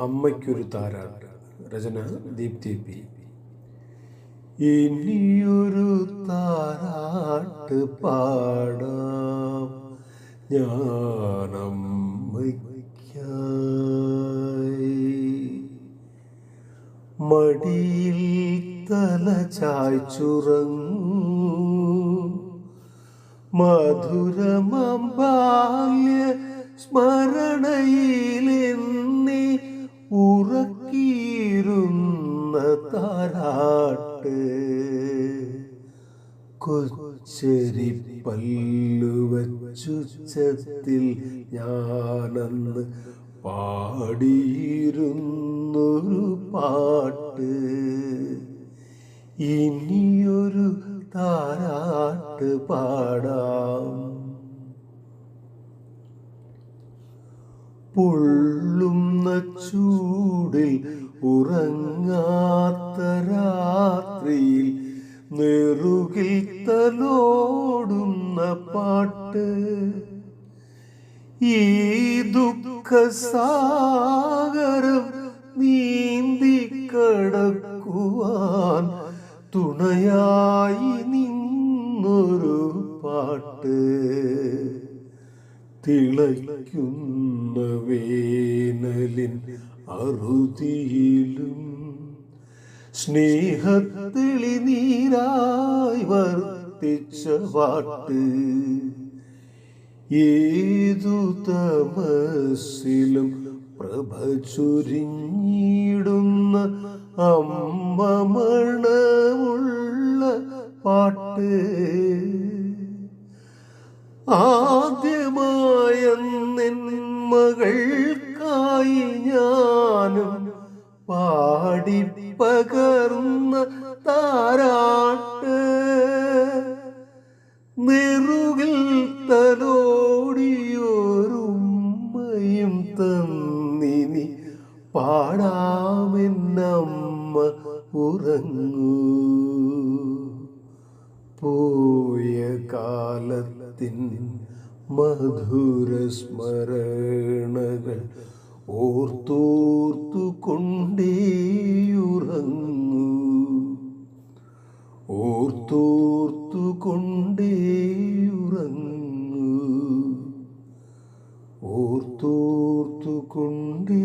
അമ്മയ്ക്കൊരു താരാട്ട് രചന ദീപ്തി പി. ഇനിയൊരു താരാട്ട് പാടാം. ഞാനമ്മയ്ക്കായി. മടിയിൽ തല ചായ്ച്ചുറങ്ങൂ. മധുരമം താരാട്ട് കൊച്ചരി പല്ലുവച്ചുച്ചത്തിൽ ഞാനന്ന് പാടിയിരുന്നൊരു പാട്ട്. ഇനിയൊരു താരാട്ട് പാടാം. പൊള്ളുന്ന ചൂടിൽ ഉറങ്ങാത്ത രാത്രിയിൽ നെറുകിൽ തലോടുന്ന പാട്ട്. ഈ ദുഃഖസാഗരം നീന്തി കടക്കുവാൻ തുണയായി നിന്നൊരു പാട്ട്. തിളയ്ക്കുന്ന വേനലിൻ അറുതിയിലും സ്നേഹത്തിളി നീരായി വർത്തിച്ച വാട്ട് ഏതു തമസിലും പ്രഭ ചുരിഞ്ഞിടുന്ന അമ്മ മണമുള്ള പാട്ട് ആദ്യമായ മകൾക്കായി ഞാനും പാടി പകർന്ന താരാട്ട്. നെറുകിൽ തലോടിയോരുമ്മയും തന്നിനി പാടാമെന്നമ്മ ഉറങ്ങൂ. പോയ കാലത്തിൻ മധുര സ്മരണകൾ ഓർത്തോർത്തു കൊണ്ടേയുറങ്ങു ഓർത്തോർത്തു കൊണ്ടേയുറങ്ങു ഓർത്തോർത്തു കൊണ്ടേ